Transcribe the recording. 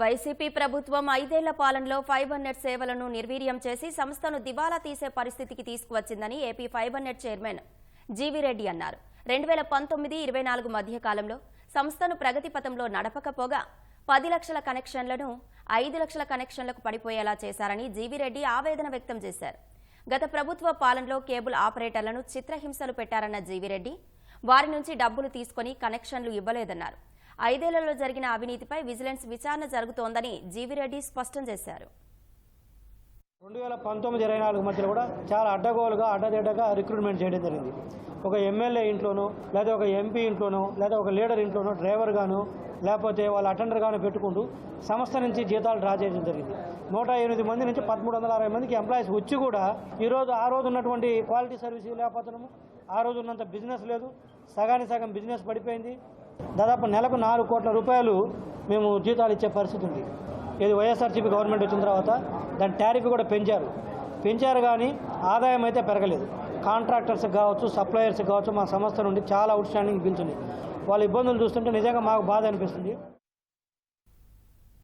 YCP ప్రభుత్వం ఐదేళ్ళ పాలనలో ఫైబర్ నెట్ సేవలను నిర్వీర్యం చేసి సంస్థను దివాలా తీసే పరిస్థితికి తీసుకువచ్చిందని AP fibre net chairman G V Reddy అన్నారు. రెండు వేల పంతొమ్మిది ఇరవై నాలుగు మధ్య కాలంలో సంస్థను ప్రగతి పథంలో నడపకపోగా పది లక్షల కనెక్షన్లను ఐదు లక్షల కనెక్షన్లకు పడిపోయేలా చేశారని జీవిరెడ్డి ఆవేదన వ్యక్తం చేశారు. గత ప్రభుత్వ పాలనలో కేబుల్ ఆపరేటర్లను చిత్రహింసలు పెట్టారన్న జీవిరెడ్డి వారి నుంచి డబ్బులు తీసుకొని కనెక్షన్లు ఇవ్వలేదన్నారు. ఐదేళ్ళలో జరిగిన అవినీతిపై విజిలెన్స్ విచారణ జరుగుతోందని జీవిరెడ్డి స్పష్టం చేశారు. రెండు వేల పంతొమ్మిది ఇరవై నాలుగు మధ్యలో కూడా చాలా అడ్డగోలుగా అడ్డదిడ్డగా రిక్రూట్మెంట్ చేయడం జరిగింది. ఒక ఎమ్మెల్యే ఇంట్లోనో లేదా ఒక ఎంపీ ఇంట్లోనో లేదా ఒక లీడర్ ఇంట్లోనో డ్రైవర్ గాను లేకపోతే వాళ్ళ అటెండర్ గాను పెట్టుకుంటూ సంస్థ నుంచి జీతాలు డ్రా చేయడం జరిగింది. నూట ఎనిమిది మంది నుంచి పదమూడు వందల అరవై మందికి ఎంప్లాయీస్ వచ్చి కూడా ఈరోజు ఆ రోజు ఉన్నటువంటి క్వాలిటీ సర్వీస్ లేకపోతున్నాము. ఆ రోజు ఉన్నంత బిజినెస్ లేదు. సగానికి సగం బిజినెస్ పడిపోయింది. దాదాపు నెలకు నాలుగు కోట్ల రూపాయలు మేము జీతాలు ఇచ్చే పరిస్థితి ఉంది. ఇది వైఎస్ఆర్సీపీ గవర్నమెంట్ వచ్చిన తర్వాత దాని ట్యారిఫ్ కూడా పెంచారు. పెంచారు కానీ ఆదాయం అయితే పెరగలేదు. కాంట్రాక్టర్స్ కావచ్చు సప్లయర్స్ కావచ్చు మా సంస్థ నుండి చాలా అవుట్ స్టాండింగ్ బిల్స్ ఉన్నాయి వాళ్ళ ఇబ్బందులు చూస్తుంటే నిజంగా మాకు బాధ అనిపిస్తుంది.